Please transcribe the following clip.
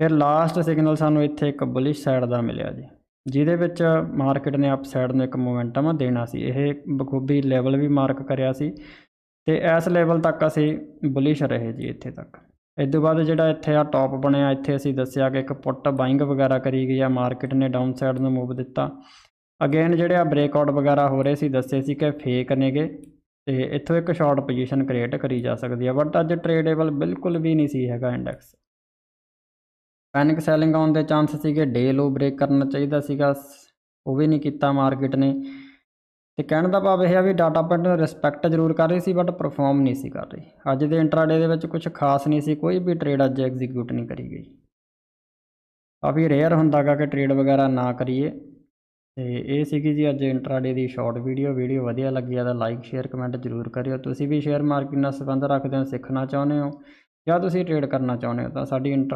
ਫਿਰ last signal ਸਾਨੂੰ ਇੱਥੇ ਇੱਕ ਬੁਲਿਸ਼ ਸਾਈਡ ਦਾ ਮਿਲਿਆ ਜੀ, ਜਿਹਦੇ ਵਿੱਚ ਮਾਰਕੀਟ ਨੇ ਅਪ ਸਾਈਡ ਨੂੰ ਇੱਕ ਮੋਮੈਂਟਮ ਦੇਣਾ ਸੀ। ਇਹ ਬਖੂਬੀ ਲੈਵਲ ਵੀ ਮਾਰਕ ਕਰਿਆ ਸੀ ਤੇ ਇਸ ਲੈਵਲ ਤੱਕ ਅਸੀਂ ਬੁਲਿਸ਼ ਰਹੇ ਜੀ ਇੱਥੇ ਤੱਕ। ਇਸ ਤੋਂ ਬਾਅਦ ਜਿਹੜਾ ਇੱਥੇ ਆ ਟੌਪ ਬਣਿਆ, ਇੱਥੇ ਅਸੀਂ ਦੱਸਿਆ ਕਿ ਇੱਕ ਪੁੱਟ ਬਾਇੰਗ ਵਗੈਰਾ ਕਰੀ ਗਈ ਆ ਮਾਰਕੀਟ ਨੇ ਡਾਊਨ ਸਾਈਡ ਨੂੰ ਮੂਵ ਦਿੱਤਾ। ਅਗੇਨ ਜਿਹੜੇ ਆ ਬ੍ਰੇਕਆਊਟ ਵਗੈਰਾ ਹੋ ਰਹੇ ਸੀ, ਦੱਸੇ ਸੀ ਕਿ ਫੇਕ ਨੇਗੇ ਤੇ ਇੱਥੋਂ ਇੱਕ ਸ਼ਾਰਟ ਪੋਜੀਸ਼ਨ ਕ੍ਰੀਏਟ ਕਰੀ ਜਾ ਸਕਦੀ ਆ ਬਟ ਅੱਜ ਟ੍ਰੇਡੇਬਲ ਬਿਲਕੁਲ ਵੀ ਨਹੀਂ ਸੀ ਹੈਗਾ ਇੰਡੈਕਸ ਪੈਨਿਕ ਸੈਲਿੰਗ ਆਉਣ ਦੇ ਚਾਂਸ ਸੀਗੇ ਡੇ ਲੋ ਬ੍ਰੇਕ ਕਰਨਾ ਚਾਹੀਦਾ ਸੀਗਾ, ਉਹ ਵੀ ਨਹੀਂ ਕੀਤਾ ਮਾਰਕੀਟ ਨੇ। ਤੇ ਕਹਿਣ ਦਾ ਭਾਵ ਇਹ ਆ ਵੀ ਡਾਟਾ ਪੁਆਇੰਟ ਨੂੰ ਰਿਸਪੈਕਟ ਜ਼ਰੂਰ ਕਰ ਰਹੀ ਸੀ ਬਟ ਪਰਫਾਰਮ ਨਹੀਂ ਸੀ ਕਰ ਰਹੀ। ਅੱਜ ਦੇ ਇੰਟਰਾਡੇ ਦੇ ਵਿੱਚ ਕੁਝ ਖਾਸ ਨਹੀਂ ਸੀ, ਕੋਈ ਵੀ ਟ੍ਰੇਡ ਅੱਜ ਐਗਜ਼ੀਕਿਊਟ ਨਹੀਂ ਕਰੀ ਗਈ। ਕਾਫੀ ਰੇਅਰ ਹੁੰਦਾਗਾ ਕਿ ਟ੍ਰੇਡ ਵਗੈਰਾ ਨਾ ਕਰੀਏ। ਤੇ ਇਹ ਸੀਗੀ ਜੀ ਅੱਜ ਇੰਟਰਾਡੇ ਦੀ ਸ਼ਾਰਟ ਵੀਡੀਓ ਵੀਡੀਓ ਵਧੀਆ ਲੱਗੀ ਆ ਤਾਂ ਲਾਈਕ ਸ਼ੇਅਰ ਕਮੈਂਟ ਜ਼ਰੂਰ ਕਰਿਓ। ਤੁਸੀਂ ਵੀ ਸ਼ੇਅਰ ਮਾਰਕੀਟ ਨਾਲ ਸੰਬੰਧ ਰੱਖਦੇ ਹੋ, ਸਿੱਖਣਾ ਚਾਹੁੰਦੇ ਹੋ ਜਾਂ ਤੁਸੀਂ ਟ੍ਰੇਡ ਕਰਨਾ ਚਾਹੁੰਦੇ ਹੋ, ਤਾਂ ਸਾਡੀ ਇੰਟਰਾ